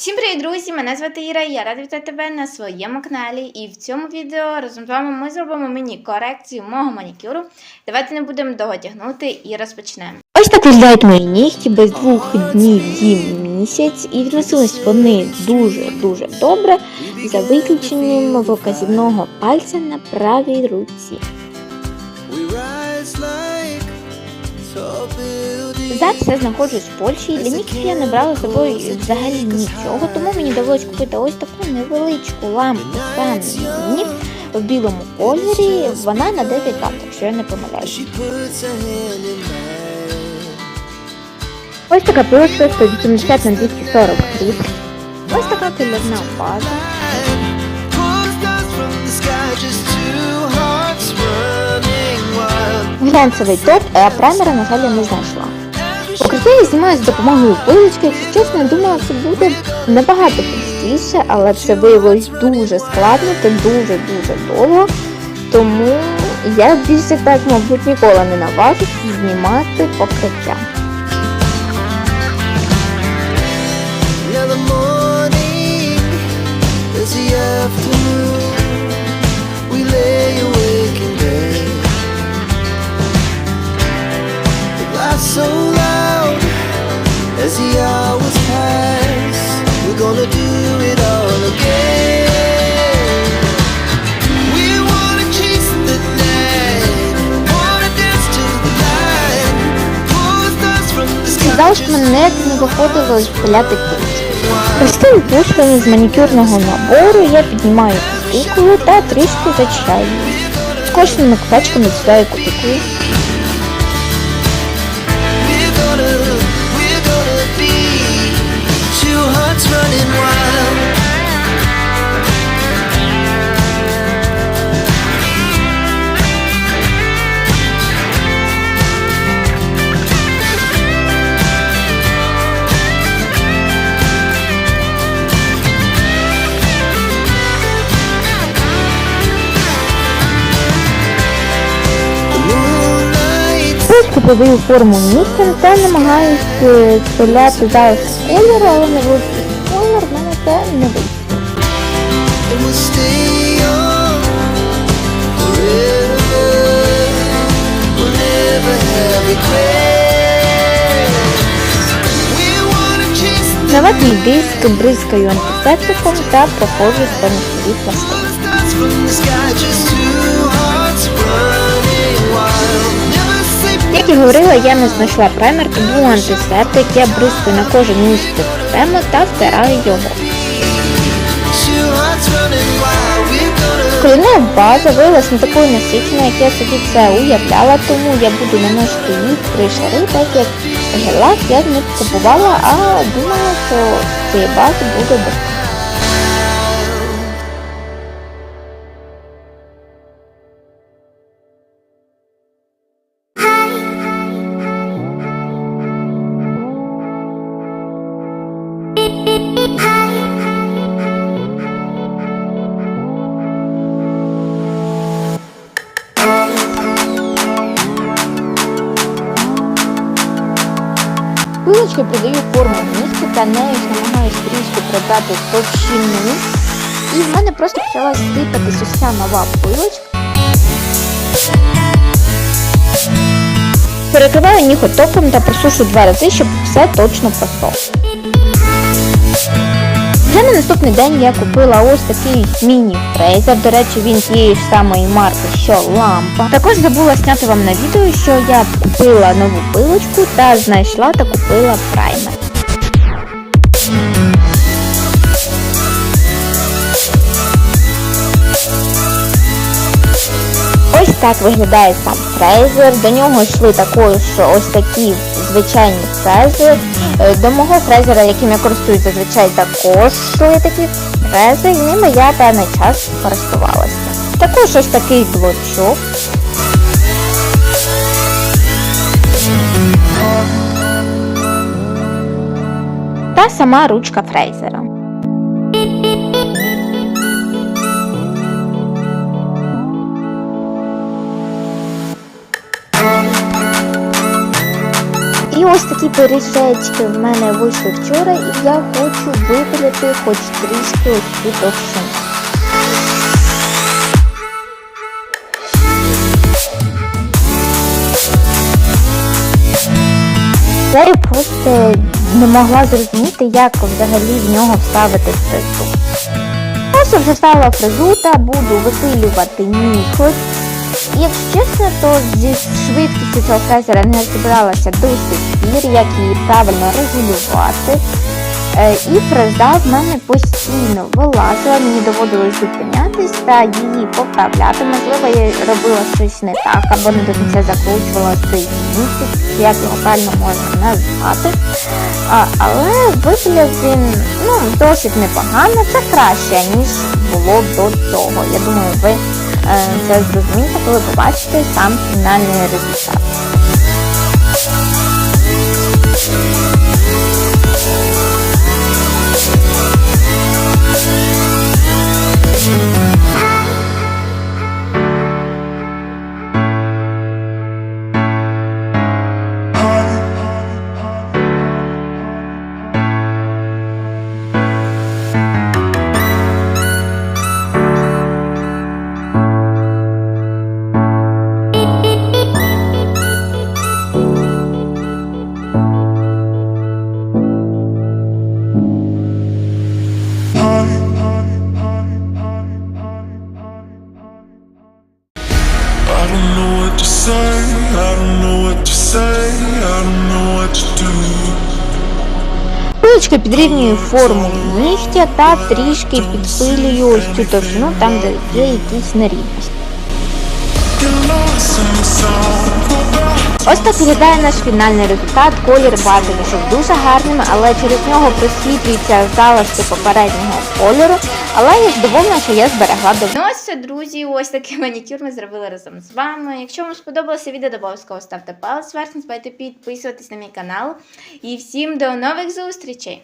Всім привіт, друзі! Мене звати Іра, і я рада вітати тебе на своєму каналі. І в цьому відео разом з вами ми зробимо міні-корекцію мого манікюру. Давайте не будемо довго тягнути і розпочнемо. Ось так виглядають мої нігті без двох днів їм місяць, і відносились вони дуже-дуже добре, за виключенням вказівного пальця на правій руці. Зараз я знаходжусь в Польщі, і для нігтів я не брала з собою взагалі нічого, тому мені довелось купити ось таку невеличку лампу Санні в білому кольорі. Вона на 9 ватт, якщо я не помиляюсь. Ось така пилочка 180 на 240 гривень. Ось така кольорна база. Глянцевий топ, а праймера, на жаль, я не знайшла. Покриття я знімаю з допомогою пилочки, якщо чесно, думала, це буде набагато простіше, але це виявилось дуже складно та дуже-дуже довго. Тому я більше так, мабуть, ніколи не наважусь знімати покриття. Що мене не виходило спиляти пилочку. Простими пушками з манікюрного набору я піднімаю кутикулу та трішки зачищаю кожними кутачками сідаю кутикулу. Running wild. Подаю форму нігтем та намагаюсь е, спиляти зараз кольору, але не вийде колір, в мене це не the На диск бризкаю антисептиком та проходжу спонсові пластини. stars Як і говорила, я не знайшла праймер, тому антисептик я бризкаю на кожен місце окремо та втираю його. Кольорна база виявилась не такою насиченою, як я собі це уявляла, тому я буду наносити їх три шари, так як гелак я не купувала, а думала, що цієї бази буде достатньо. Пилочкою придаю форму місцю та нею намагаюся трішки придати товщину. І в мене просто почала сипатись уся нова пилочка. Перекриваю ніхотоком та просушу два рази, щоб все точно просохло. Вже на наступний день я купила ось такий міні-фрезер. До речі, він тієї ж самої марки, що лампа. Також забула зняти вам на відео, що я купила нову пилочку та знайшла та купила праймер. Ось так виглядає сам фрезер. До нього йшли також ось такі звичайні фрези. Е, До мого фрезера, яким я користуюсь зазвичай, також були такі фрези, і ними я певний час користувалася. Також ось такий блочок. Та сама ручка фрезера. Ось такі пиріжечки в мене вийшли вчора, і я хочу випилити хоч трішки ось товщину. Я просто не могла зрозуміти, як взагалі в нього вставити фрезу. Ось вже вставила фрезу та буду випилювати ніхоть. Якщо чесно, то зі швидкістю цього фрезера не розібралася до сих пір, як її правильно регулювати. Е, І фреза в мене постійно вилазила, мені доводилось зупинятись та її поправляти. Можливо, я робила щось не так, або не до кінця закручувала цей місяць, як його правильно можна назвати. А, але виглядав він ну, досить непогано, це краще, ніж було до цього. Я думаю, ви це зрозумієте, коли побачите сам фінальний результат. say, I don't know what to say, I don't know what to do. Пилочка підрівнює форму нігтя та трішки підпилюю ось цю товщину, там де є якісь нерівності. Ось так виглядає наш фінальний результат. Колір бази що дуже гарним, але через нього просвітлюється залишки попереднього кольору. Але я здоволена, що я зберегла до Ну ось друзі, ось такий манікюр ми зробили разом з вами. Якщо вам сподобалося відео, обов'язково ставте палець вверх, не забувайте підписуватись на мій канал. І всім до нових зустрічей!